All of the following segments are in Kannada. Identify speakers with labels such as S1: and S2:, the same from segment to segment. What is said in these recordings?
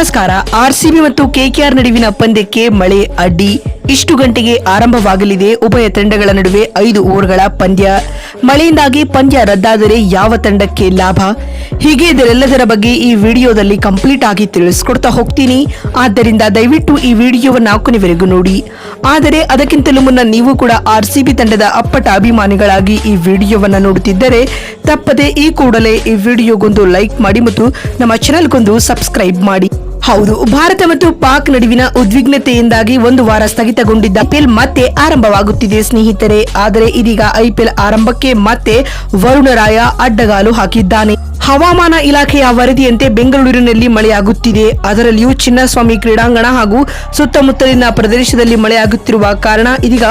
S1: ನಮಸ್ಕಾರ. ಆರ್ಸಿಬಿ ಮತ್ತು ಕೆಕೆಆರ್ ನಡುವಿನ ಪಂದ್ಯಕ್ಕೆ ಮಳೆ ಅಡ್ಡಿ. ಇಷ್ಟು ಗಂಟೆಗೆ ಆರಂಭವಾಗಲಿದೆ. ಉಭಯ ತಂಡಗಳ ನಡುವೆ ಐದು ಓವರ್ಗಳ ಪಂದ್ಯ. ಮಳೆಯಿಂದಾಗಿ ಪಂದ್ಯ ರದ್ದಾದರೆ ಯಾವ ತಂಡಕ್ಕೆ ಲಾಭ? ಹೀಗೆ ಇದರೆಲ್ಲದರ ಬಗ್ಗೆ ಈ ವಿಡಿಯೋದಲ್ಲಿ ಕಂಪ್ಲೀಟ್ ಆಗಿ ತಿಳಿಸ್ಕೊಡ್ತಾ ಹೋಗ್ತೀನಿ. ಆದ್ದರಿಂದ ದಯವಿಟ್ಟು ಈ ವಿಡಿಯೋವನ್ನು ಕೊನೆವರೆಗೂ ನೋಡಿ. ಆದರೆ ಅದಕ್ಕಿಂತಲೂ ಮುನ್ನ ನೀವು ಕೂಡ ಆರ್ಸಿಬಿ ತಂಡದ ಅಪ್ಪಟ ಅಭಿಮಾನಿಗಳಾಗಿ ಈ ವಿಡಿಯೋವನ್ನು ನೋಡುತ್ತಿದ್ದರೆ ತಪ್ಪದೆ ಈ ಕೂಡಲೇ ಈ ವಿಡಿಯೋಗೊಂದು ಲೈಕ್ ಮಾಡಿ ಮತ್ತು ನಮ್ಮ ಚಾನೆಲ್ಗೊಂದು ಸಬ್ಸ್ಕ್ರೈಬ್ ಮಾಡಿ. ಹೌದು, ಭಾರತ ಮತ್ತು ಪಾಕ್ ನಡುವಿನ ಉದ್ವಿಗ್ನತೆಯಿಂದಾಗಿ ಒಂದು ವಾರ ಸ್ಥಗಿತಗೊಂಡಿದ್ದ ಐಪಿಎಲ್ ಮತ್ತೆ ಆರಂಭವಾಗುತ್ತಿದೆ, ಸ್ನೇಹಿತರೆ. ಆದರೆ ಇದೀಗ ಐಪಿಎಲ್ ಆರಂಭಕ್ಕೆ ಮತ್ತೆ ವರುಣರಾಯ ಅಡ್ಡಗಾಲು ಹಾಕಿದ್ದಾನೆ. ಹವಾಮಾನ ಇಲಾಖೆಯ ವರದಿಯಂತೆ ಬೆಂಗಳೂರಿನಲ್ಲಿ ಮಳೆಯಾಗುತ್ತಿದೆ. ಅದರಲ್ಲಿಯೂ ಚಿನ್ನಸ್ವಾಮಿ ಕ್ರೀಡಾಂಗಣ ಹಾಗೂ ಸುತ್ತಮುತ್ತಲಿನ ಪ್ರದೇಶದಲ್ಲಿ ಮಳೆಯಾಗುತ್ತಿರುವ ಕಾರಣ ಇದೀಗ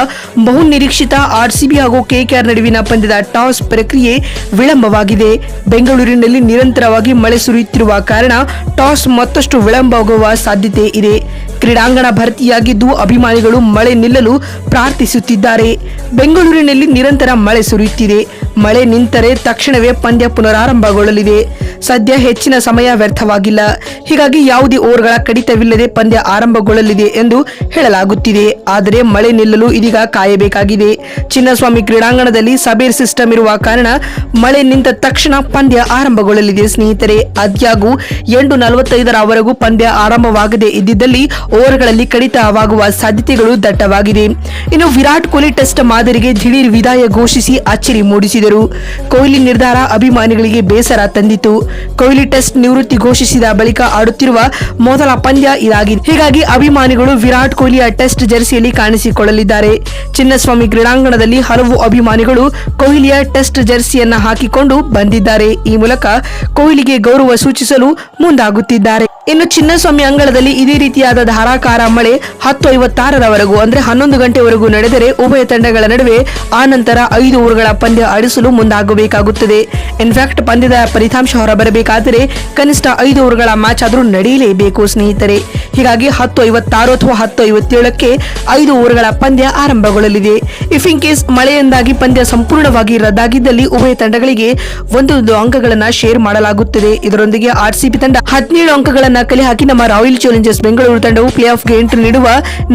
S1: ಬಹು ನಿರೀಕ್ಷಿತ ಆರ್ಸಿಬಿ ಹಾಗೂ ಕೆಕೆಆರ್ ನಡುವಿನ ಪಂದ್ಯದ ಟಾಸ್ ಪ್ರಕ್ರಿಯೆ ವಿಳಂಬವಾಗಿದೆ. ಬೆಂಗಳೂರಿನಲ್ಲಿ ನಿರಂತರವಾಗಿ ಮಳೆ ಸುರಿಯುತ್ತಿರುವ ಕಾರಣ ಟಾಸ್ ಮತ್ತಷ್ಟು ವಿಳಂಬವಾಗುವ ಸಾಧ್ಯತೆ ಇದೆ. ಕ್ರೀಡಾಂಗಣ ಭರ್ತಿಯಾಗಿದ್ದು ಅಭಿಮಾನಿಗಳು ಮಳೆ ನಿಲ್ಲಲು ಪ್ರಾರ್ಥಿಸುತ್ತಿದ್ದಾರೆ. ಬೆಂಗಳೂರಿನಲ್ಲಿ ನಿರಂತರ ಮಳೆ ಸುರಿಯುತ್ತಿದೆ. ಮಳೆ ನಿಂತರೆ ತಕ್ಷಣವೇ ಪಂದ್ಯ ಪುನರಾರಂಭಗೊಳ್ಳಲಿದೆ. ಸದ್ಯ ಹೆಚ್ಚಿನ ಸಮಯ ವ್ಯರ್ಥವಾಗಿಲ್ಲ. ಹೀಗಾಗಿ ಯಾವುದೇ ಓವರ್ಗಳ ಕಡಿತವಿಲ್ಲದೆ ಪಂದ್ಯ ಆರಂಭಗೊಳ್ಳಲಿದೆ ಎಂದು ಹೇಳಲಾಗುತ್ತಿದೆ. ಆದರೆ ಮಳೆ ನಿಲ್ಲಲು ಇದೀಗ ಕಾಯಬೇಕಾಗಿದೆ. ಚಿನ್ನಸ್ವಾಮಿ ಕ್ರೀಡಾಂಗಣದಲ್ಲಿ ಸಬೇರ್ ಸಿಸ್ಟಮ್ ಇರುವ ಕಾರಣ ಮಳೆ ನಿಂತ ತಕ್ಷಣ ಪಂದ್ಯ ಆರಂಭಗೊಳ್ಳಲಿದೆ ಸ್ನೇಹಿತರೆ. ಅದ್ಯಾಗೂ ಎಂಟು ನಲವತ್ತೈದರವರೆಗೂ ಪಂದ್ಯ ಆರಂಭವಾಗದೇ ಇದ್ದಿದ್ದಲ್ಲಿ ಓವರ್ಗಳಲ್ಲಿ ಕಡಿತವಾಗುವ ಸಾಧ್ಯತೆಗಳು ದಟ್ಟವಾಗಿದೆ. ಇನ್ನು ವಿರಾಟ್ ಕೊಹ್ಲಿ ಟೆಸ್ಟ್ ಮಾದರಿಗೆ ದಿಢೀರ್ ವಿದಾಯ ಘೋಷಿಸಿ ಅಚ್ಚರಿ ಮೂಡಿಸಿದರು. ಕೊಹ್ಲಿ ನಿರ್ಧಾರ ಅಭಿಮಾನಿಗಳಿಗೆ ಬೇಸರ ತಂದಿತು. ಕೊಹ್ಲಿ ಟೆಸ್ಟ್ ನಿವೃತ್ತಿ ಘೋಷಿಸಿದ ಬಳಿಕ ಆಡುತ್ತಿರುವ ಮೊದಲ ಪಂದ್ಯ ಇದಾಗಿದೆ. ಹೀಗಾಗಿ ಅಭಿಮಾನಿಗಳು ವಿರಾಟ್ ಕೊಹ್ಲಿಯ ಟೆಸ್ಟ್ ಜೆರ್ಸಿಯಲ್ಲಿ ಕಾಣಿಸಿಕೊಳ್ಳಲಿದ್ದಾರೆ. ಚಿನ್ನಸ್ವಾಮಿ ಕ್ರೀಡಾಂಗಣದಲ್ಲಿ ಹಲವು ಅಭಿಮಾನಿಗಳು ಕೊಹ್ಲಿಯ ಟೆಸ್ಟ್ ಜೆರ್ಸಿಯನ್ನ ಹಾಕಿಕೊಂಡು ಬಂದಿದ್ದಾರೆ. ಈ ಮೂಲಕ ಕೊಹ್ಲಿಗೆ ಗೌರವ ಸೂಚಿಸಲು ಮುಂದಾಗುತ್ತಿದ್ದಾರೆ. ಇನ್ನು ಚಿನ್ನಸ್ವಾಮಿ ಅಂಗಳದಲ್ಲಿ ಇದೇ ರೀತಿಯಾದ ಧಾರಾಕಾರ ಮಳೆ ಹತ್ತು ಐವತ್ತಾರರವರೆಗೂ ಅಂದ್ರೆ ಹನ್ನೊಂದು ಗಂಟೆವರೆಗೂ ನಡೆದರೆ ಉಭಯ ತಂಡಗಳ ನಡುವೆ ಆ ನಂತರ ಐದು ಓವರ್ಗಳ ಪಂದ್ಯ ಆಡಿಸಲು ಮುಂದಾಗಬೇಕಾಗುತ್ತದೆ. ಇನ್ಫ್ಯಾಕ್ಟ್ ಪಂದ್ಯದ ಫಲಿತಾಂಶ ಹೊರಬರಬೇಕಾದರೆ ಕನಿಷ್ಠ ಐದು ಓವರ್ಗಳ ಮ್ಯಾಚ್ ಆದರೂ ನಡೆಯಲೇಬೇಕು ಸ್ನೇಹಿತರೆ. ಹೀಗಾಗಿ ಹತ್ತು ಐವತ್ತಾರು ಅಥವಾ ಹತ್ತು ಐವತ್ತೇಳಕ್ಕೆ ಐದು ಓವರ್ಗಳ ಪಂದ್ಯ ಆರಂಭಗೊಳ್ಳಲಿದೆ. ಇಫ್ ಇನ್ ಕೇಸ್ ಮಳೆಯಿಂದಾಗಿ ಪಂದ್ಯ ಸಂಪೂರ್ಣವಾಗಿ ರದ್ದಾಗಿದ್ದಲ್ಲಿ ಉಭಯ ತಂಡಗಳಿಗೆ ಒಂದೊಂದು ಅಂಕಗಳನ್ನು ಶೇರ್ ಮಾಡಲಾಗುತ್ತದೆ. ಇದರೊಂದಿಗೆ ಆರ್ಸಿಬಿ ತಂಡ ಹದಿನೇಳು ಅಂಕಗಳನ್ನ ಕಲೆ ಹಾಕಿ ನಮ್ಮ ರಾಯಲ್ ಚಾಲೆಂಜರ್ಸ್ ಬೆಂಗಳೂರು ತಂಡವು ಪ್ಲೇ ಆಫ್ಗೆ ಎಂಟ್ರಿ ನೀಡುವ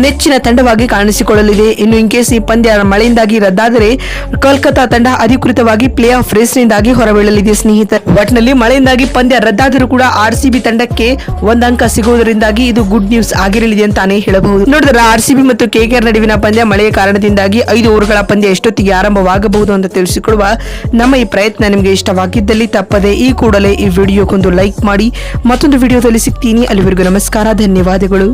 S1: ನೆಚ್ಚಿನ ತಂಡವಾಗಿ ಕಾಣಿಸಿಕೊಳ್ಳಲಿದೆ. ಇನ್ನು ಇನ್ ಕೇಸ್ ಈ ಪಂದ್ಯ ಮಳೆಯಿಂದಾಗಿ ರದ್ದಾದರೆ ಕೋಲ್ಕತ್ತಾ ತಂಡ ಅಧಿಕೃತವಾಗಿ ಪ್ಲೇ ಆಫ್ ರೇಸ್ನಿಂದಾಗಿ ಹೊರಬೀಳಲಿದೆ, ಸ್ನೇಹಿತರೆ. ಒಟ್ನಲ್ಲಿ ಮಳೆಯಿಂದಾಗಿ ಪಂದ್ಯ ರದ್ದಾದರೂ ಕೂಡ ಆರ್ಸಿಬಿ ತಂಡಕ್ಕೆ ಒಂದಂಕ ಅಂಕ ಸಿಗುವುದರಿಂದಾಗಿ ಇದು ಗುಡ್ ನ್ಯೂಸ್ ಆಗಿರಲಿದೆ ಅಂತಾನೆ ಹೇಳಬಹುದು. ನೋಡಿದ್ರೆ ಆರ್ಸಿಬಿ ಮತ್ತು ಕೆಕೆಆರ್ ನಡುವಿನ ಪಂದ್ಯ ಮಳೆಯ ಕಾರಣದಿಂದಾಗಿ ಐದು ಓವರ್ಗಳ ಪಂದ್ಯ ಎಷ್ಟೊತ್ತಿಗೆ ಆರಂಭವಾಗಬಹುದು ಅಂತ ತಿಳಿಸಿಕೊಡುವ ನಮ್ಮ ಈ ಪ್ರಯತ್ನ ನಿಮಗೆ ಇಷ್ಟವಾಗಿದ್ದಲ್ಲಿ ತಪ್ಪದೆ ಈ ಕೂಡಲೇ ಈ ವಿಡಿಯೋಕ್ಕೊಂದು ಲೈಕ್ ಮಾಡಿ. ಮತ್ತೊಂದು ವಿಡಿಯೋದಲ್ಲಿ ಸಿಗ್ತೀನಿ. ಅಲ್ಲಿವರೆಗೂ ನಮಸ್ಕಾರ. ಧನ್ಯವಾದಗಳು.